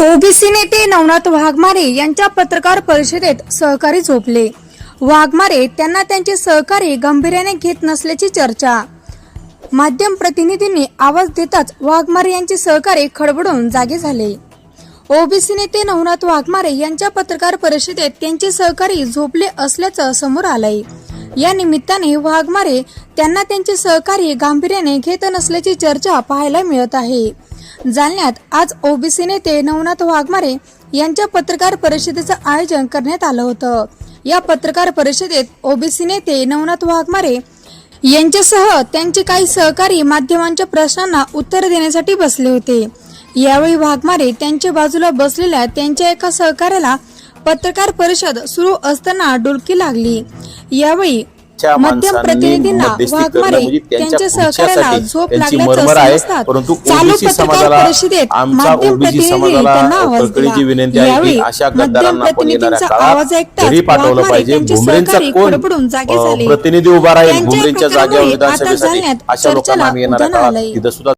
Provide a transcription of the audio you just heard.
OBC नेते नवनाथ वाघमारे यांच्या पत्रकार परिषदेत सहकारी झोपले. वाघमारे त्यांना त्यांचे सहकारी गंभीर्याने घेत नसल्याची चर्चा. माध्यम प्रतिनिधींनी आवाज देताच वाघमारे यांचे सहकारी खडबडून जागे झाले. ओबीसी नेते नवनाथ वाघमारे यांच्या पत्रकार परिषदेत त्यांचे सहकारी झोपले असल्याचं समोर आलंय. या निमित्ताने वाघमारे त्यांना त्यांचे सहकारी गांभीर्याने घेत नसल्याची चर्चा पाहायला मिळत आहे. जालन्यात आज ओबीसी नेते नवनाथ वाघमारे यांच्या पत्रकार परिषदेचं आयोजन करण्यात आलं होतं. या पत्रकार परिषदेत ओबीसी नेते नवनाथ वाघमारे यांच्यासह त्यांचे काही सहकारी माध्यमांच्या प्रश्नांना उत्तर देण्यासाठी बसले होते. यावेळी वाघमारे त्यांच्या बाजूला बसलेल्या त्यांच्या एका सहकार्याला पत्रकार परिषद सुरू असताना डुलकी लागली. यावेळी माणसांनी मध्यस्थी करणं म्हणजे त्यांच्या पुढच्यासाठी त्यांची लागल्याचं मरमर आहे परंतु ओबीसी समाजाला परिषदेत आमचा माध्यम ओबीसी समाजाला कळकळीची. विनंती आहे की अशा गद्दारांना आपण येणाऱ्या काळात घरी पाठवलं पाहिजे भुमरेंचा कोण. प्रतिनिधी उभा राहील भुमरेंच्या जागेवर विधानसभेसाठी अशा लोकांना आम्ही येणाऱ्या काळात. तिथं सुद्धा